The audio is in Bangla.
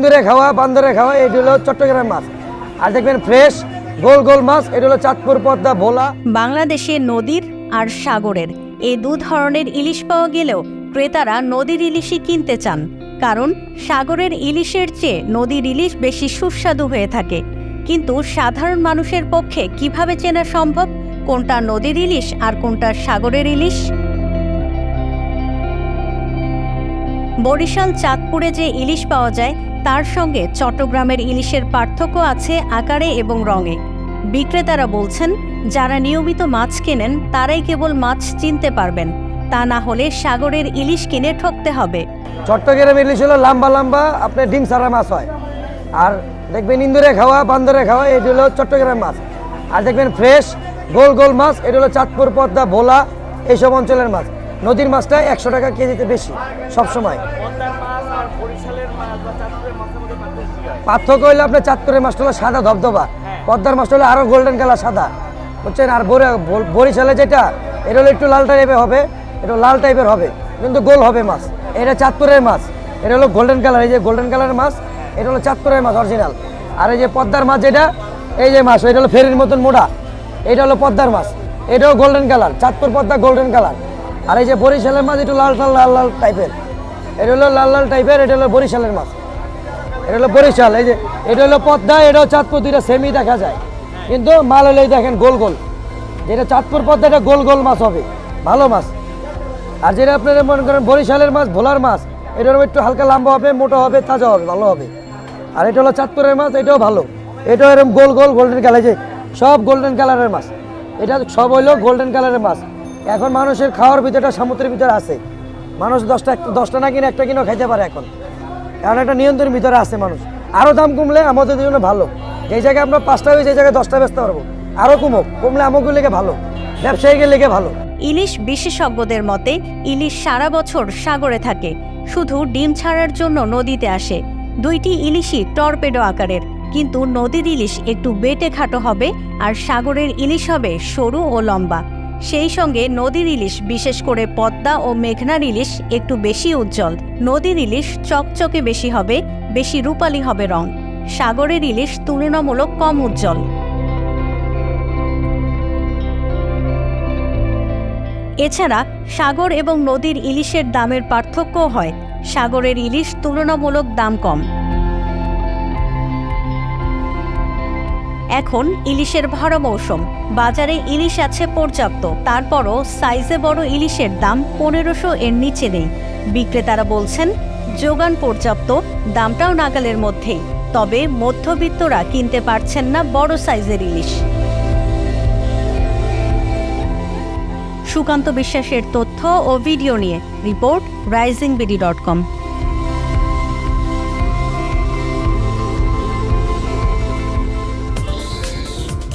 ইন্দুরে খাওয়া, বান্দরে খাওয়া, এটি হলো চট্টগ্রাম মাছ। আর দেখবেন ফ্রেশ গোল গোল মাছ, এটা হলো চাঁদপুর পদ্মা ভোলা। বাংলাদেশে নদীর আর সাগরের এই দু ধরনের ইলিশ পাওয়া গেলেও ক্রেতারা নদীর ইলিশই কিনতে চান। কারণ সাগরের ইলিশের চেয়ে নদীর ইলিশ বেশি সুস্বাদু হয়ে থাকে। কিন্তু সাধারণ মানুষের পক্ষে কীভাবে চেনা সম্ভব? কোনটা নদীর ইলিশ আর কোনটা সাগরের ইলিশ? বরিশাল, চাঁদপুরে যে ইলিশ পাওয়া যায়, তার সঙ্গে চট্টগ্রামের ইলিশের পার্থক্য আছে আকারে এবং রঙে। বিক্রেতারা বলছেন, যারা নিয়মিত মাছ কেনেন, তারাই কেবল মাছ চিনতে পারবেন। তা না হলে সাগরের ইলিশ কিনে ঠকতে হবে। চট্টগ্রাম ইলিশ হলো লম্বা লম্বা, আপনার ডিম সারা মাছ হয়। আর দেখবেন ইন্দুরে খাওয়া, বান্দরে খাওয়া, এটি হলো চট্টগ্রাম মাছ। আর দেখবেন ফ্রেশ, গোল গোল মাছ, এটা হলো চাঁদপুর, পদ্মা, ভোলা, এইসব অঞ্চলের মাছ। নদীর মাছটা একশো টাকা কেজিতে বেশি সবসময় পার্থক্য হইলে আপনার চাঁদপুরের মাছটা হলো সাদা ধবধবা, পদ্মার মাছটা হলো আরও গোল্ডেন কালার সাদা। বুঝছেন? আর বরিশালে যেটা, এটা হলো একটু লাল টাইপের হবে, এটা লাল টাইপের হবে, কিন্তু গোল হবে মাছ। এটা চাঁদপুরের মাছ, এটা হলো গোল্ডেন কালার এই যে গোল্ডেন কালারের মাছ, এটা হলো চাঁদপুরের মাছ অরিজিনাল আর এই যে পদ্মার মাছ যেটা, এই যে মাছ, এটা হলো ফেরির মতন মোটা এটা হলো পদ্মার মাছ, এটাও golden colour Chandpur Padma golden colour আর এই যে বরিশালের মাছ একটু লাল লাল লাল লাল টাইপের এটা হলো লাল লাল টাইপের এটা হলো বরিশালের মাছ। এটা হলো বরিশাল, এই যে, এটা হলো পদ্মা, এটাও চাঁদপুর দুইটা সেমি দেখা যায়। কিন্তু মাল হলেই দেখেন গোল গোল। যেটা চাঁদপুর পদ্মা, এটা গোল গোল মাছ হবে। ভালো মাছ। আর যেটা আপনারা মনে করেন বরিশালের মাছ, ভোলার মাছ এটার একটু হালকা লম্বা হবে, মোটা হবে, তাজা হবে, ভালো হবে। আর এটা হলো চাঁদপুরের মাছ, এটাও ভালো। এটাও এরকম গোল গোল গোল্ডেন কালার যে, সব গোল্ডেন কালারের মাছ। এটা সব হইল গোল্ডেন কালারের মাছ। এখন মানুষের খাওয়ার ভিতরটা সমুদ্রের ভিতরে আছে। মানুষ দশটা দশটা না কিনে একটা কিনেও খাইতে পারে এখন। এখন একটা নিয়ন্ত্রণের ভিতরে আছে মানুষ। আরও দাম কমলে আমাদের জন্য ভালো। যে জায়গায় আমরা পাঁচটা হয়ে যে জায়গায় দশটা বেচতে পারব। আরও কমুক। কমলে আমাকে লেগে ভালো। ব্যবসায়ীকে লেগে ভালো। ইলিশ বিশেষজ্ঞদের মতে, ইলিশ সারা বছর সাগরে থাকে। শুধু ডিম ছাড়ার জন্য নদীতে আসে। দুইটি ইলিশই টর্পেডো আকারের। কিন্তু নদীর ইলিশ একটু বেটে খাটো হবে, আর সাগরের ইলিশ হবে সরু ও লম্বা। সেই সঙ্গে নদীর ইলিশ, বিশেষ করে পদ্মা ও মেঘনার ইলিশ, একটু বেশি উজ্জ্বল। নদীর ইলিশ চকচকে বেশি হবে, বেশি রূপালি হবে রং। সাগরের ইলিশ তুলনামূলক কম উজ্জ্বল। এছাড়া সাগর এবং নদীর ইলিশের দামের পার্থক্যও হয়। সাগরের ইলিশ তুলনামূলক দাম কম। এখন ইলিশের ভরা মৌসুম। বাজারে ইলিশ আছে পর্যাপ্ত। তারপরও সাইজে বড় ইলিশের দাম পনেরোশো এর নিচে নেই। বিক্রেতারা বলছেন, যোগান পর্যাপ্ত, দামটাও নাগালের মধ্যেই। তবে মধ্যবিত্তরা কিনতে পারছেন না বড় সাইজের ইলিশ। সুকান্ত বিশ্বাসের তথ্য ও ভিডিও নিয়ে report Rising BD dot com.